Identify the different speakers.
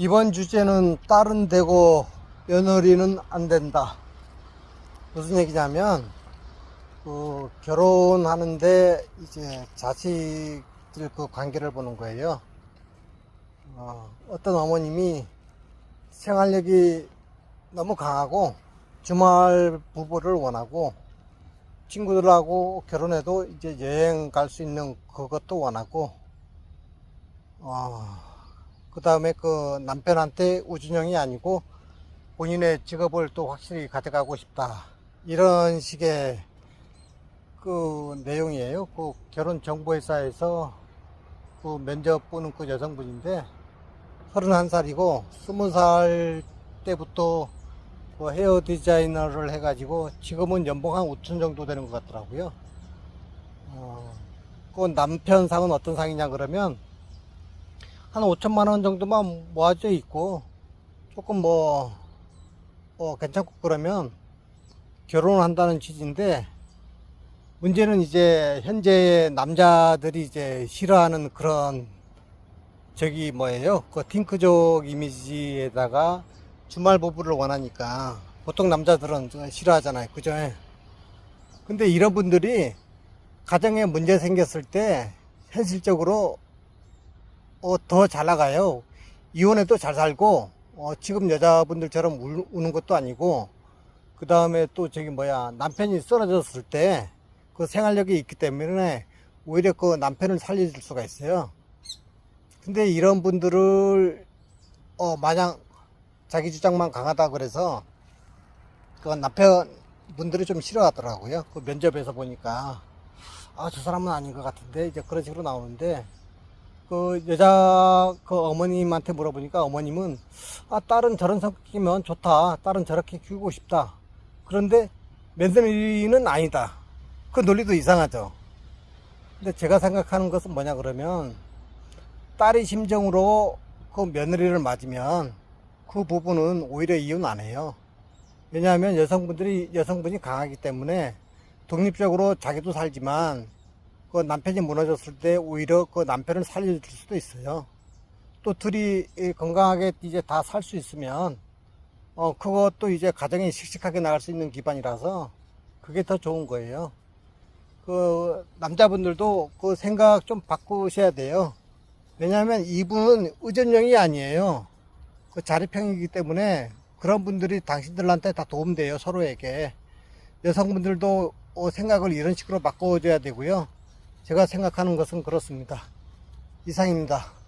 Speaker 1: 이번 주제는 딸은 되고 며느리는 안 된다. 무슨 얘기냐면, 그 결혼하는데 이제 자식들 그 관계를 보는 거예요. 어, 어떤 어머님이 생활력이 너무 강하고 주말 부부를 원하고 친구들하고 결혼해도 이제 여행 갈 수 있는 그것도 원하고 어, 그 다음에 그 남편한테 우준형이 아니고 본인의 직업을 또 확실히 가져가고 싶다. 이런 식의 그 내용이에요. 그 결혼 정보회사에서 그 면접 보는 그 여성분인데 31살이고 20살 때부터 그 헤어 디자이너를 해가지고 지금은 연봉 한 5천 정도 되는 것 같더라고요. 어, 그 남편 상은 어떤 상이냐 그러면 한 5천만 원 정도만 모아져 있고 조금 뭐, 어, 괜찮고 그러면 결혼한다는 취지인데 문제는 이제 현재 남자들이 이제 싫어하는 그런 저기 뭐예요? 그 팅크족 이미지에다가 주말 부부를 원하니까 보통 남자들은 좀 싫어하잖아요. 그죠? 근데 이런 분들이 가정에 문제 생겼을 때 현실적으로 어, 더 잘 나가요. 이혼해도 잘 살고, 어, 지금 여자분들처럼 울, 우는 것도 아니고, 그 다음에 또 저기 뭐야, 남편이 쓰러졌을 때, 그 생활력이 있기 때문에, 오히려 그 남편을 살려줄 수가 있어요. 근데 이런 분들을, 어, 마냥 자기 주장만 강하다 그래서, 그 남편 분들이 좀 싫어하더라고요. 그 면접에서 보니까. 아, 저 사람은 아닌 것 같은데, 이제 그런 식으로 나오는데, 그 여자 그 어머님한테 물어보니까 어머님은 아 딸은 저런 성격이면 좋다. 딸은 저렇게 키우고 싶다. 그런데 며느리는 아니다. 그 논리도 이상하죠. 근데 제가 생각하는 것은 뭐냐 그러면 딸이 심정으로 그 며느리를 맞으면 그 부분은 오히려 이혼 안 해요. 왜냐하면 여성분들이 여성분이 강하기 때문에 독립적으로 자기도 살지만 그 남편이 무너졌을 때 오히려 그 남편을 살려줄 수도 있어요. 또 둘이 건강하게 이제 다 살 수 있으면 어 그것도 이제 가정이 씩씩하게 나갈 수 있는 기반이라서 그게 더 좋은 거예요. 그 남자분들도 그 생각 좀 바꾸셔야 돼요. 왜냐하면 이분은 의존형이 아니에요. 그 자립형이기 때문에 그런 분들이 당신들한테 다 도움돼요 서로에게. 여성분들도 어, 생각을 이런 식으로 바꿔줘야 되고요. 제가 생각하는 것은 그렇습니다. 이상입니다.